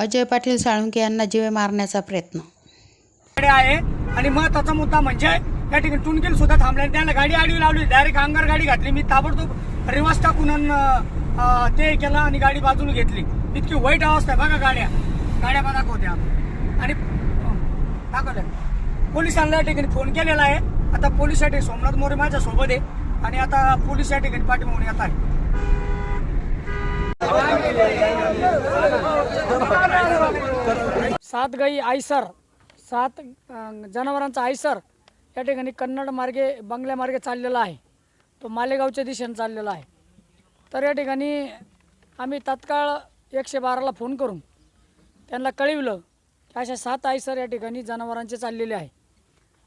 अजय पाटील साळुंके यांना जीवे मारण्याचा प्रयत्न. आहे. आणि महत्त्वाचा मुद्दा म्हणजे या ठिकाणी टुनकिल सुद्धा थांबले त्यांना गाडी आडवी लावली. डायरेक्ट अंगार गाडी घातली. मी ताबडतोब रिवर्स टाकून ते केलं आणि गाडी बाजूला घेतली. इतकी वाईट अवस्था आहे. बघा गाड्या. गाड्या पण दाखवत्या. आणि दाखवल्या. पोलिसांना या ठिकाणी फोन केलेला आहे. आता पोलीस या ठिकाणी सोमनाथ मोरे माझ्या सोबत आहे. आणि आता पोलीस या ठिकाणी पाठीमागून येत आहे. सात गाई आयसर सात जनावरांचा आयसर या ठिकाणी कन्नड मार्गे बंगल्यामार्गे चाललेला आहे. तो मालेगावच्या दिशेने चाललेला आहे. तर या ठिकाणी आम्ही तात्काळ एकशे बाराला फोन करून त्यांना कळविलं की अशा सात आयसर या ठिकाणी जनावरांचे चाललेले आहे.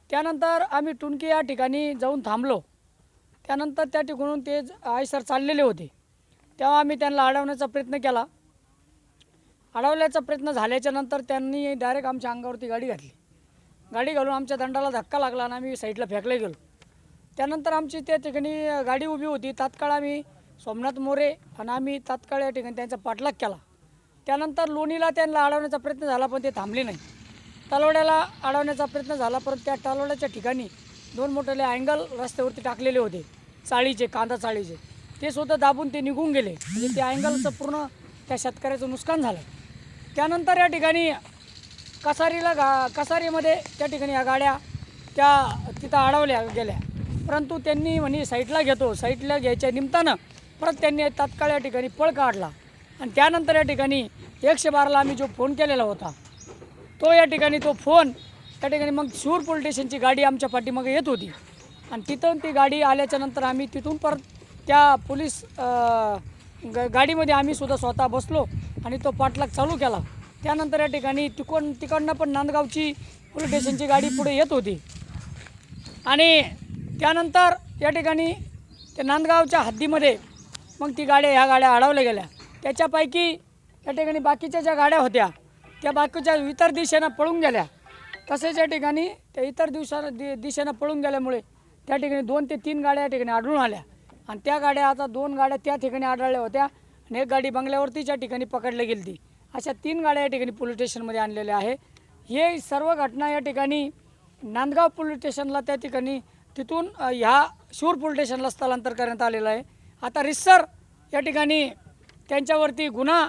त्यानंतर आम्ही टुणकी या ठिकाणी जाऊन थांबलो. त्यानंतर त्या ठिकाणून ते आयसर चाललेले होते. तेव्हा आम्ही त्यांना अडवण्याचा प्रयत्न केला. अडवल्याचा प्रयत्न झाल्याच्यानंतर त्यांनी डायरेक्ट आमच्या अंगावरती गाडी घातली. गाडी घालून आमच्या दंडाला धक्का लागला आणि आम्ही साईडला फेकले गेलो. त्यानंतर आमची त्या ठिकाणी गाडी उभी होती. तात्काळ आम्ही सोमनाथ मोरे आणि आम्ही तात्काळ या ठिकाणी त्यांचा पाठलाग केला. त्यानंतर लोणीला त्यांना अडवण्याचा प्रयत्न झाला पण ते थांबले नाही. तलवड्याला अडवण्याचा प्रयत्न झाला परंतु त्या तलवड्याच्या ठिकाणी दोन मोठेले अँगल रस्त्यावरती टाकलेले होते. चाळीचे कांदा चाळीचे. ते सुद्धा दाबून ते निघून गेले. म्हणजे त्या अँगलचं पूर्ण त्या शेतकऱ्याचं नुकसान झालं. त्यानंतर या ठिकाणी कसारीला गा कसारीमध्ये त्या ठिकाणी या गाड्या त्या तिथं अडवल्या गेल्या. परंतु त्यांनी म्हणे साईटला घेतो. साईटला घ्यायच्या निमित्तानं परत त्यांनी तात्काळ या ठिकाणी पळ काढला. आणि त्यानंतर या ठिकाणी एकशे बाराला आम्ही जो फोन केलेला होता तो या ठिकाणी तो फोन त्या ठिकाणी मग शूर पोलीस स्टेशनची गाडी आमच्या पाठीमागे येत होती. आणि तिथून ती गाडी आल्याच्यानंतर आम्ही तिथून परत त्या पोलीस ग गाडीमध्ये आम्ही सुद्धा स्वतः बसलो आणि तो पाठलाग चालू केला. त्यानंतर या ठिकाणी तिकोण तिकडनं पण नांदगावची पोलीस स्टेशनची गाडी पुढे येत होती. आणि त्यानंतर या ठिकाणी त्या नांदगावच्या हद्दीमध्ये मग ती गाड्या ह्या गाड्या अडवल्या गेल्या. त्याच्यापैकी या ठिकाणी बाकीच्या ज्या गाड्या होत्या त्या बाकीच्या इतर दिशेनं पळून गेल्या. तसेच या ठिकाणी त्या इतर दिवसा दि दिशेनं पळून गेल्यामुळे त्या ठिकाणी दोन ते तीन गाड्या या ठिकाणी आढळून आल्या. आणि त्या गाड्या आता दोन गाड्या त्या ठिकाणी आढळल्या होत्या आणि एक गाडी बंगल्यावरतीच्या ठिकाणी पकडली गेली ती अशा तीन गाड्या या ठिकाणी पोलीस स्टेशनमध्ये आणलेल्या आहे. हे सर्व घटना या ठिकाणी नांदगाव पोलीस स्टेशनला त्या ठिकाणी तिथून ह्या शूर पोलीस स्टेशनला स्थलांतर करण्यात आलेलं आहे. आता रिसर या ठिकाणी त्यांच्यावरती गुन्हा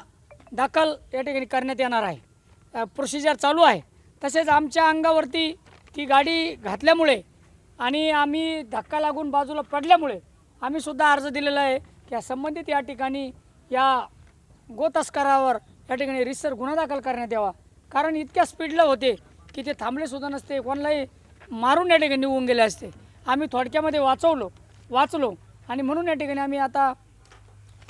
दाखल या ठिकाणी करण्यात येणार आहे. प्रोसिजर चालू आहे. तसेच आमच्या अंगावरती ती गाडी घातल्यामुळे आणि आम्ही धक्का लागून बाजूला पडल्यामुळे आम्ही सुद्धा अर्ज दिलेला आहे की संबंधित या ठिकाणी या गोतस्करावर या ठिकाणी रिसर गुन्हा दाखल करण्यात यावा. कारण इतक्या स्पीडला होते की ते थांबलेसुद्धा नसते कोणालाही मारून या ठिकाणी निघून गेले असते. आम्ही थोडक्यामध्ये वाचवलो वाचलो आणि म्हणून या ठिकाणी आम्ही आता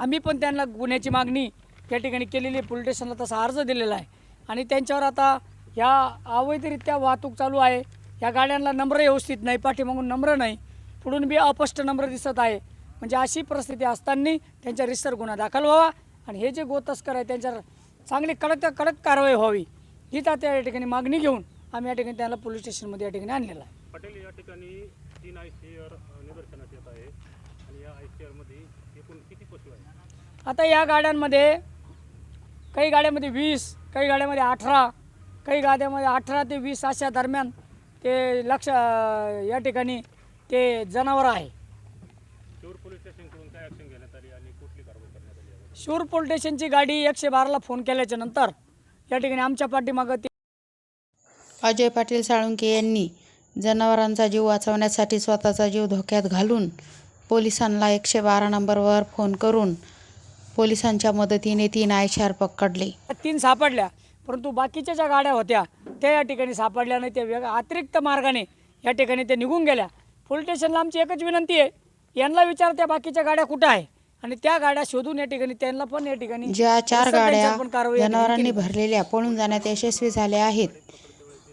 आम्ही पण त्यांना गुन्ह्याची मागणी या ठिकाणी केलेली आहे. पोलीस स्टेशनला तसा अर्ज दिलेला आहे. आणि त्यांच्यावर आता ह्या अवैधरित्या वाहतूक चालू आहे. या गाड्यांना नंबर व्यवस्थित नाही पाठीमागून नंबर नाही. पुढून बी अपष्ट नंबर दिसत आहे. म्हणजे अशी परिस्थिती असताना त्यांच्या रिसर गुन्हा दाखल व्हावा आणि हे जे गोतस्कर आहे त्यांच्यावर चांगली कडक कडक कारवाई व्हावी. हीच आता या ठिकाणी मागणी घेऊन आम्ही या ठिकाणी त्यांना पोलीस स्टेशनमध्ये या ठिकाणी आणलेलं आहे. पटेल या ठिकाणी तीन आय सी आर निदर्शनास येत आहे आणि या आय सी आरमध्ये एकूण किती पशु आहेत? आता या गाड्यांमध्ये काही गाड्यामध्ये वीस काही गाड्यामध्ये अठरा काही गाड्यामध्ये अठरा ते वीस अशा दरम्यान ते लक्ष या ठिकाणी ते जनावर आहे. शिवर पोलीस स्टेशनकडून काय ॲक्शन घेण्यात आली आणि कुठली कारवाई करण्यात आली यावर? शूर पोलीस स्टेशनची गाडी एकशे बाराला फोन केल्याच्यानंतर या ठिकाणी आमच्या पाठीमागं ते अजय पाटील साळुंके यांनी जनावरांचा जीव वाचवण्यासाठी स्वतःचा जीव धोक्यात घालून पोलिसांना एकशे बारा नंबरवर फोन करून पोलिसांच्या मदतीने तीन आयशार पकडले. तीन सापडल्या परंतु बाकीच्या ज्या गाड्या होत्या त्या या ठिकाणी सापडल्या नाही. त्या वेगळ्या अतिरिक्त मार्गाने या ठिकाणी ते निघून गेल्या. पोलीस स्टेशनला आमची एकच विनंती आहे यांना विचार त्या बाकीच्या गाड्या कुठं आहे आणि त्या गाड्या शोधून या ठिकाणी त्यांना पण या ठिकाणी ज्या चार गाड्या त्यांच्यावर पण कारवाई या ठिकाणी जनावरांनी. भरलेल्या पळून जाण्यात यशस्वी झाल्या आहेत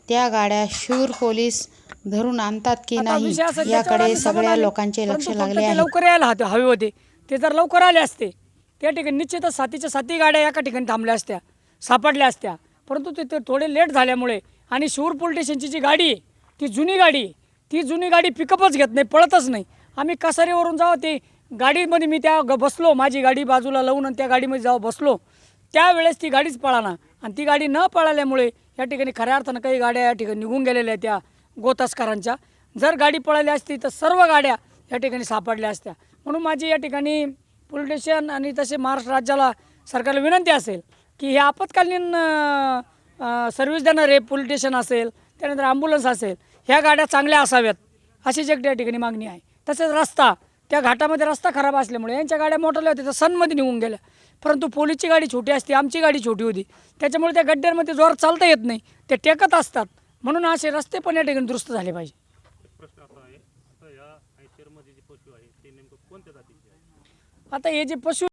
त्या गाड्या शूर पोलीस धरून आणतात की आता नाही विषय असा त्याच्यावर याकडे आम्ही सगळ्या समाधानी. लोकांचे लक्ष परंतु फक्त लागले ते आहे लवकर यायला हते- हवे होते ते जर लवकर आले असते त्या ठिकाणी निश्चितच सातीच्या साती गाड्या एका ठिकाणी थांबल्या असत्या सापडल्या असत्या परंतु ते ते थोडे लेट झाल्यामुळे आणि शिवर पोलीस स्टेशनची जी गाडी आहे ती जुनी गाडी आहे ती जुनी गाडी पिकअपच घेत नाही पळतच नाही. आम्ही कसारीवरून जावं ते गाडीमध्ये मी त्या ग- बसलो माझी गाडी बाजूला लावून आणि त्या गाडीमध्ये जावं बसलो. त्यावेळेस ती गाडीच पळाना. आणि ती गाडी न पळाल्यामुळे या ठिकाणी खऱ्या अर्थानं काही गाड्या या ठिकाणी निघून गेलेल्या आहेत त्या गोतस्करांच्या. जर गाडी पळाली असती तर सर्व गाड्या या ठिकाणी सापडल्या असत्या. म्हणून माझी या ठिकाणी पोलीस स्टेशन आणि तसे महाराष्ट्र राज्याला सरकारला विनंती असेल की हे आपत्कालीन सर्व्हिस देणारे पोलीस स्टेशन असेल त्यानंतर ॲम्ब्युलन्स असेल ह्या गाड्या चांगल्या असाव्यात. अशीच एक त्या ठिकाणी मागणी आहे. तसेच रस्ता त्या घाटामध्ये रस्ता खराब असल्यामुळे यांच्या गाड्या मोठ्या होत्या त्या सनमध्ये निघून गेल्या. परंतु पोलीसची गाडी छोटी असते आमची गाडी छोटी होती. त्याच्यामुळे त्या गड्ड्यांमध्ये जोर चालता येत नाही ते टेकत असतात. म्हणून असे रस्ते पण या ठिकाणी दुरुस्त झाले पाहिजे. आता हे जे पशु